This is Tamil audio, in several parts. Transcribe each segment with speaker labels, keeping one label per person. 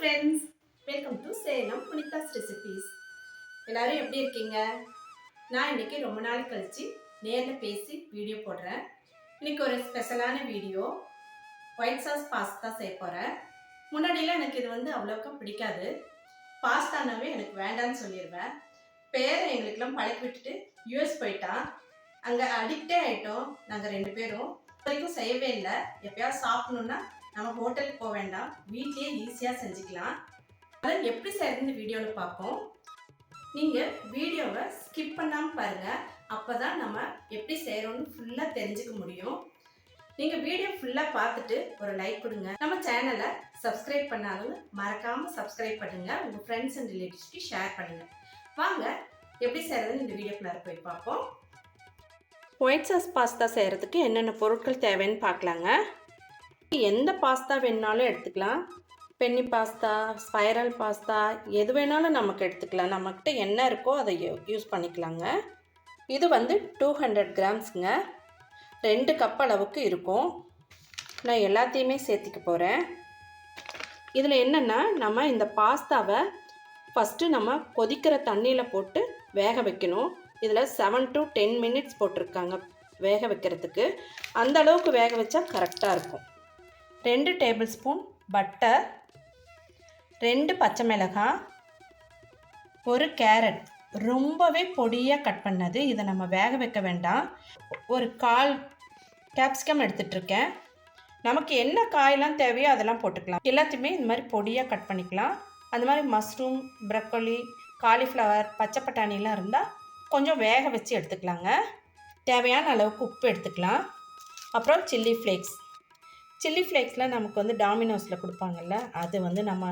Speaker 1: Friends welcome to Salem Punitha's recipes எல்லாரும் எப்படி இருக்கீங்க? நான் இன்னைக்கு ரொம்ப நாள் கழித்து நேரில் பேசி வீடியோ போடுறேன். இன்னைக்கு ஒரு ஸ்பெஷலான வீடியோ ஒயிட் சாஸ் பாஸ்தா செய்ய போகிறேன் முன்னாடியெலாம் எனக்கு இது வந்து அவ்வளோக்கா பிடிக்காது. பாஸ்தானாவே எனக்கு வேண்டாம்னு சொல்லிடுவேன் பேரை எங்களுக்கெல்லாம் பழக்கி விட்டுட்டு யூஎஸ் போயிட்டான். அங்கே அடிக்டே ஆகிட்டோம் நாங்கள் ரெண்டு பேரும். வரைக்கும் செய்யவே இல்லை. எப்பயாவது சாப்பிடணுன்னா நம்ம ஹோட்டலுக்கு போக வேண்டாம். வீட்லேயே ஈஸியாக செஞ்சுக்கலாம். அதை எப்படி செய்யறதுன்னு வீடியோவில் பார்ப்போம்? நீங்கள் வீடியோவை ஸ்கிப் பண்ணாமல் பாருங்கள் அப்போ தான் நம்ம எப்படி செய்கிறோன்னு ஃபுல்லாக தெரிஞ்சுக்க முடியும். நீங்கள் வீடியோ ஃபுல்லாக பார்த்துட்டு ஒரு லைக் கொடுங்க. நம்ம சேனலை சப்ஸ்கிரைப் பண்ணாதவங்க மறக்காமல் சப்ஸ்கிரைப் பண்ணுங்கள் உங்கள் ஃப்ரெண்ட்ஸ் அண்ட் ரிலேட்டிவ்ஸ்க்கு ஷேர் பண்ணுங்கள் வாங்க எப்படி செய்கிறதுன்னு இந்த வீடியோக்குள்ளார போய் பார்ப்போம். ஒயிட் சாஸ் பாஸ்தா செய்கிறதுக்கு என்னென்ன பொருட்கள் தேவைன்னு பார்க்கலாங்க. எந்த பாஸ்தா வேணுனாலும் எடுத்துக்கலாம். பென்னி பாஸ்தா ஸ்பைரல் பாஸ்தா எது வேணாலும் நமக்கு எடுத்துக்கலாம். நம்மக்கிட்ட என்ன இருக்கோ அதை யூஸ் பண்ணிக்கலாங்க. இது வந்து டூ ஹண்ட்ரட் கிராம்ஸுங்க ரெண்டு கப் அளவுக்கு இருக்கும். நான் எல்லாத்தையுமே சேர்த்திக்க போகிறேன் இதில் என்னென்னா நம்ம இந்த பாஸ்தாவை ஃபஸ்ட்டு நம்ம கொதிக்கிற தண்ணியில் போட்டு வேக வைக்கணும். இதில் செவன் டு டென் மினிட்ஸ் போட்டிருக்காங்க வேக வைக்கிறதுக்கு. அந்த அளவுக்கு வேக வச்சா கரெக்டாக இருக்கும். ரெண்டு டேபிள் ஸ்பூன் பட்டர் ரெண்டு பச்சை மிளகாய் ஒரு கேரட். ரொம்பவே பொடியாக கட் பண்ணது. இதை நம்ம வேக வைக்க வேண்டாம். ஒரு கால் கேப்சிகம் எடுத்துகிட்ருக்கேன் நமக்கு என்ன காயெல்லாம் தேவையோ அதெல்லாம் போட்டுக்கலாம். எல்லாத்தையுமே இந்த மாதிரி பொடியாக கட் பண்ணிக்கலாம். அந்த மாதிரி மஷ்ரூம் ப்ரக்கோலி காலிஃப்ளவர் பச்சை பட்டாணிலாம் இருந்தால் கொஞ்சம் வேக வச்சு எடுத்துக்கலாங்க. தேவையான அளவுக்கு உப்பு எடுத்துக்கலாம். அப்புறம் சில்லி ஃப்ளேக்ஸ். சில்லி ஃப்ளேக்ஸில் நமக்கு வந்து டாமினோஸில் கொடுப்பாங்கல்ல அது வந்து நம்ம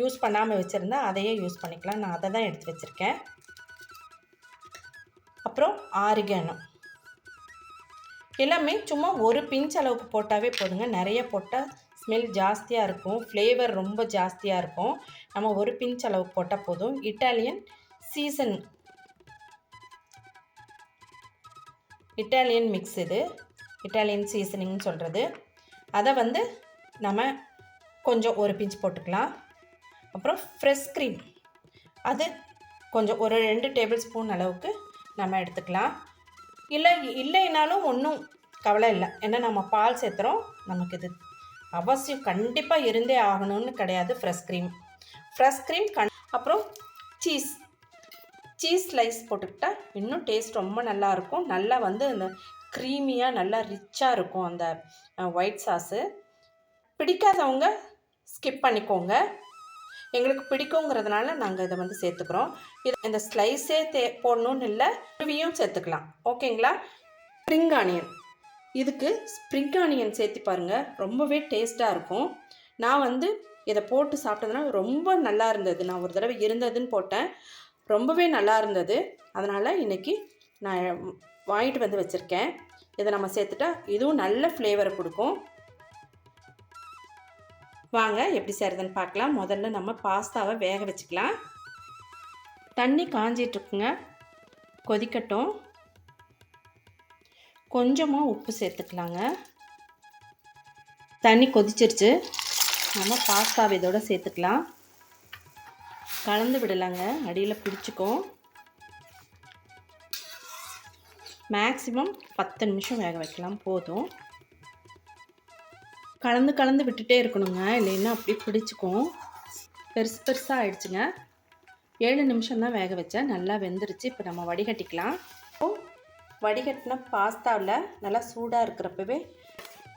Speaker 1: யூஸ் பண்ணாமல் வச்சுருந்தா அதையே யூஸ் பண்ணிக்கலாம். நான் அதை தான் எடுத்து வச்சுருக்கேன். அப்புறம் ஆரிகானோ. எல்லாமே சும்மா ஒரு பிஞ்ச் அளவுக்கு போட்டாவே போதுங்க. நிறைய போட்டால் ஸ்மெல் ஜாஸ்தியாக இருக்கும். ஃப்ளேவர் ரொம்ப ஜாஸ்தியாக இருக்கும். நம்ம ஒரு பிஞ்ச் அளவுக்கு போட்டால் போதும். இட்டாலியன் சீசன் இட்டாலியன் மிக்ஸ் இது. இட்டாலியன் சீசனிங்னு சொல்கிறது அதை வந்து நம்ம கொஞ்சம் ஒரு பிஞ்ச் போட்டுக்கலாம். அப்புறம் ஃப்ரெஷ் க்ரீம் அது கொஞ்சம் ஒரு ரெண்டு டேபிள் ஸ்பூன் அளவுக்கு நம்ம எடுத்துக்கலாம். இல்லை இல்லைனாலும் ஒன்றும் கவலை இல்லை. ஏன்னா நம்ம பால் சேர்த்துறோம். நமக்கு இது அவசியம். கண்டிப்பாக இருந்தே ஆகணும்னு கிடையாது ஃப்ரெஷ் க்ரீம் ஃப்ரெஷ் க்ரீம் கண் அப்புறம் சீஸ் சீஸ் ஸ்லைஸ் போட்டுக்கிட்டால் இன்னும் டேஸ்ட் ரொம்ப நல்லாயிருக்கும் நல்லா வந்து அந்த க்ரீமியாக நல்லா ரிச்சாக இருக்கும் அந்த ஒயிட் சாஸு பிடிக்காதவங்க ஸ்கிப் பண்ணிக்கோங்க. எங்களுக்கு பிடிக்குங்கிறதுனால நாங்கள் இதை வந்து சேர்த்துக்கிறோம். இது இந்த ஸ்லைஸே தே போடணும்னு இல்லை துருவியும் சேர்த்துக்கலாம். ஓகேங்களா? ஸ்ப்ரிங் ஆனியன் இதுக்கு ஸ்ப்ரிங் ஆனியன் சேர்த்து பாருங்கள் ரொம்பவே டேஸ்ட்டாக இருக்கும். நான் வந்து இதை போட்டு சாப்பிட்டதுனால ரொம்ப நல்லா இருந்தது. நான் ஒரு தடவை இருந்ததுன்னு போட்டேன். ரொம்பவே நல்லா இருந்தது. அதனால் இன்றைக்கி நான் வாங்கிட்டு வந்து வச்சுருக்கேன். இதை நம்ம சேர்த்துட்டா இதுவும் நல்ல ஃப்ளேவரை கொடுக்கும். வாங்க எப்படி செய்கிறதுன்னு பார்க்கலாம். முதல்ல நம்ம பாஸ்தாவை வேக வச்சுக்கலாம். தண்ணி காஞ்சிட்ருக்குங்க கொதிக்கட்டும். கொஞ்சமாக உப்பு சேர்த்துக்கலாங்க. தண்ணி கொதிச்சிருச்சு. நம்ம பாஸ்தாவை இதோட சேர்த்துக்கலாம். கலந்து விடலாங்க. அடியில் பிடிச்சிக்கும். மேக்ஸிமம் பத்து நிமிஷம் வேக வைக்கலாம். போதும். கலந்து கலந்து விட்டுட்டே இருக்கணுங்க. இல்லைன்னா அப்படியே பிடிச்சிக்கும். பெருசு பெருசாக ஆயிடுச்சுங்க. ஏழு நிமிஷம் தான் வேக வச்சேன். நல்லா வெந்துருச்சு. இப்போ நம்ம வடிகட்டிக்கலாம். இப்போ வடிகட்டின பாஸ்தாவில் நல்லா சூடாக இருக்கிறப்பவே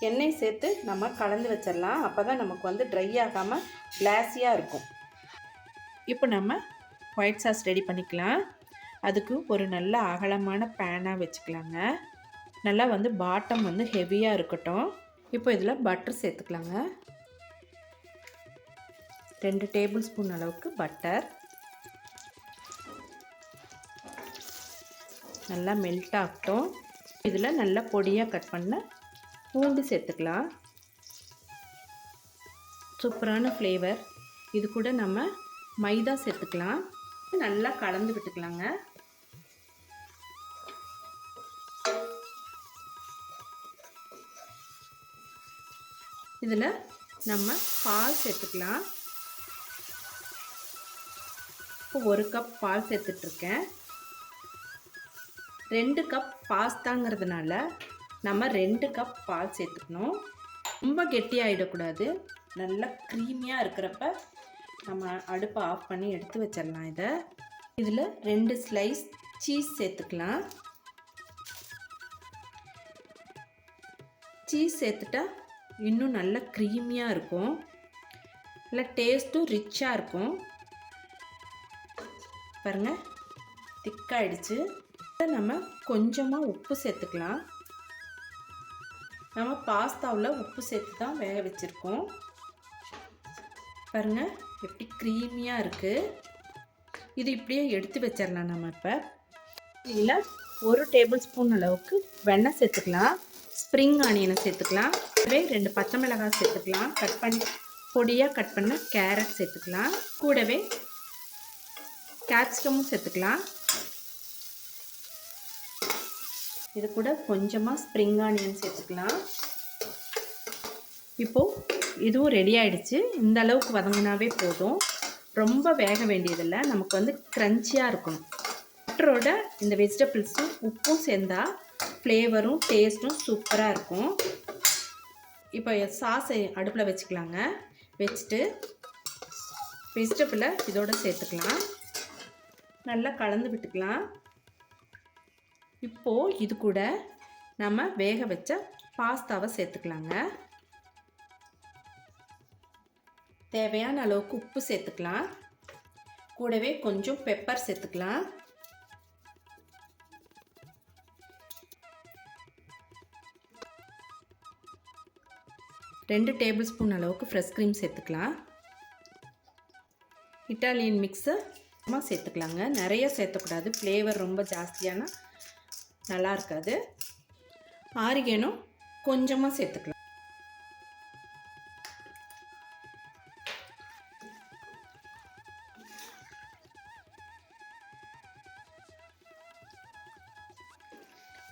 Speaker 1: எண்ணெய் சேர்த்து நம்ம கலந்து வச்சிடலாம். அப்போ தான் நமக்கு வந்து ட்ரை ஆகாமல் கிளாஸியாக இருக்கும். இப்போ நம்ம ஒயிட் சாஸ் ரெடி பண்ணிக்கலாம். அதுக்கு ஒரு நல்ல அகலமான பேனாக வச்சுக்கலாங்க. நல்லா வந்து பாட்டம் வந்து ஹெவியாக இருக்கட்டும். இப்போ இதில் பட்டர் சேர்த்துக்கலாங்க. ரெண்டு டேபிள் ஸ்பூன் அளவுக்கு பட்டர் நல்லா மெல்ட் ஆகட்டும். இதில் நல்லா பொடியாக கட் பண்ண பூண்டு சேர்த்துக்கலாம். சூப்பரான ஃப்ளேவர் இது கூட நம்ம மைதா சேர்த்துக்கலாம். நல்லா கலந்து விட்டுக்கலாங்க. இதில் நம்ம பால் சேர்த்துக்கலாம். இப்போ ஒரு கப் பால் சேர்த்துட்ருக்கேன். ரெண்டு கப் பாஸ்தாங்கிறதுனால நம்ம ரெண்டு கப் பால் சேர்த்துக்கணும். ரொம்ப கெட்டியாகிடக்கூடாது நல்லா க்ரீமியாக இருக்கிறப்ப நம்ம அடுப்பை ஆஃப் பண்ணி எடுத்து வச்சிடலாம் இதை. இதில் ரெண்டு ஸ்லைஸ் சீஸ் சேர்த்துக்கலாம். சீஸ் சேர்த்துட்டா இன்னும் நல்லா க்ரீமியாக இருக்கும். நல்லா டேஸ்ட்டும் ரிச்சாக இருக்கும். பாருங்கள் திக்காயிடுச்சு. நம்ம கொஞ்சமாக உப்பு சேர்த்துக்கலாம். நம்ம பாஸ்தாவில் உப்பு சேர்த்து தான் வேக வச்சுருக்கோம். பாருங்கள் எப்படி க்ரீமியாக இருக்குது இது இப்படியே எடுத்து வச்சிடலாம் நம்ம இப்போ. இதில் ஒரு டேபிள் ஸ்பூன் அளவுக்கு வெண்ணெய் சேர்த்துக்கலாம். ஸ்ப்ரிங் ஆனியனை சேர்த்துக்கலாம். கூடவே ரெண்டு பச்சை மிளகாய் சேர்த்துக்கலாம். கட் பண்ணி பொடியாக கட் பண்ண கேரட் சேர்த்துக்கலாம். கூடவே கேப்சிகமும் சேர்த்துக்கலாம். இது கூட கொஞ்சமாக ஸ்ப்ரிங் ஆனியன் சேர்த்துக்கலாம். இப்போது இதுவும் ரெடி ஆகிடுச்சு இந்த அளவுக்கு வதங்கினாவே போதும். ரொம்ப வேக வேண்டியதில்லை. நமக்கு வந்து க்ரன்ச்சியாக இருக்கணும். பட்டரோட இந்த வெஜிடபிள்ஸும் உப்பும் சேர்ந்தால் ஃப்ளேவரும் டேஸ்ட்டும் சூப்பராக இருக்கும். இப்போ சாஸை அடுப்பில் வச்சுக்கலாங்க. வச்சுட்டு வெஜிடபிளை இதோட சேர்த்துக்கலாம். நல்லா கலந்து விட்டுக்கலாம். இப்போது இது கூட நம்ம வேக வச்ச பாஸ்தாவை சேர்த்துக்கலாங்க. தேவையான அளவுக்கு உப்பு சேர்த்துக்கலாம். கூடவே கொஞ்சம் பெப்பர் சேர்த்துக்கலாம். ரெண்டு டேபிள் ஸ்பூன் அளவுக்கு ஃப்ரெஷ் க்ரீம் சேர்த்துக்கலாம். இட்டாலியன் மிக்ஸை சேர்த்துக்கலாங்க. நிறைய சேர்த்தக்கூடாது. ஃப்ளேவர் ரொம்ப ஜாஸ்தியான நல்லா இருக்காது. ஆரிகேனும் கொஞ்சமாக சேர்த்துக்கலாம்.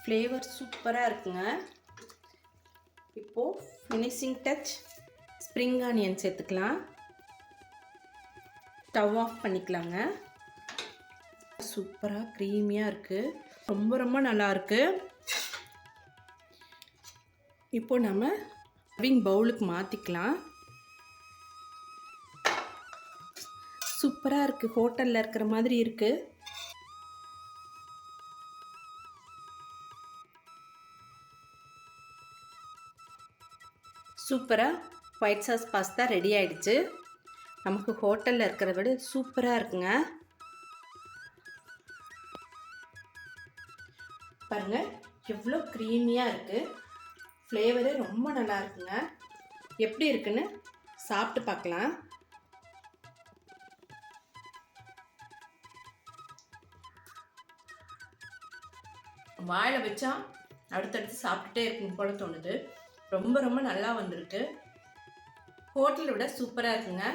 Speaker 1: ஃப்ளேவர் சூப்பராக இருக்குங்க. இப்போது ஃபினிஷிங் டச் ஸ்ப்ரிங் ஆனியன் சேர்த்துக்கலாம். ஸ்டவ் ஆஃப் பண்ணிக்கலாங்க. சூப்பராக க்ரீமியாக இருக்குது ரொம்ப ரொம்ப நல்லாயிருக்கு இப்போ நம்ம விங் பவுலுக்கு மாற்றிக்கலாம் சூப்பராக இருக்குது ஹோட்டலில் இருக்கிற மாதிரி இருக்குது சூப்பராக ஒயிட் சாஸ் பாஸ்தா ரெடி ஆகிடுச்சு நமக்கு ஹோட்டலில் இருக்கிறத விட சூப்பராக இருக்குங்க. பாருங்கள் எவ்வளோ க்ரீமியாக இருக்குது ஃப்ளேவரு ரொம்ப நல்லா இருக்குங்க. எப்படி இருக்குன்னு சாப்பிட்டு பார்க்கலாம். வாயில் வச்சா அடுத்தடுத்து சாப்பிட்டுட்டே இருக்கும் போல தோணுது. ரொம்ப ரொம்ப நல்லா வந்திருக்கு. ஹோட்டலை விட சூப்பராக இருக்குங்க.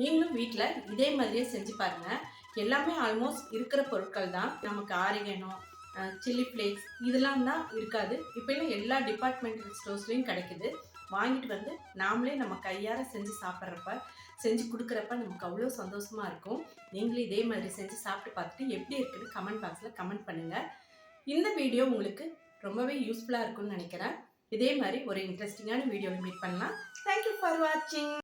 Speaker 1: நீங்களும் வீட்டில் இதே மாதிரியே செஞ்சு பாருங்கள் எல்லாமே ஆல்மோஸ்ட் இருக்கிற பொருட்கள் தான். நமக்கு ஆரிகனோ சில்லி ஃப்ளேக்ஸ் இதெல்லாம் தான் இருக்காது. இப்போல்லாம் எல்லா டிபார்ட்மெண்டல் ஸ்டோர்ஸ்லேயும் கிடைக்குது. வாங்கிட்டு வந்து நாமளே நம்ம கையார செஞ்சு சாப்பிட்றப்ப செஞ்சு கொடுக்குறப்ப நமக்கு அவ்வளோ சந்தோஷமாக இருக்கும். நீங்களும் இதே மாதிரி செஞ்சு சாப்பிட்டு பார்த்துட்டு எப்படி இருக்குன்னு கமெண்ட் பாக்ஸில் கமெண்ட் பண்ணுங்கள் இந்த வீடியோ உங்களுக்கு ரொம்பவே யூஸ்ஃபுல்லாக இருக்கும்னு நினைக்கிறேன். இதே மாதிரி ஒரு இன்ட்ரெஸ்டிங்கான வீடியோவில் மீட் பண்ணலாம். தேங்க்யூ ஃபார் வாட்சிங்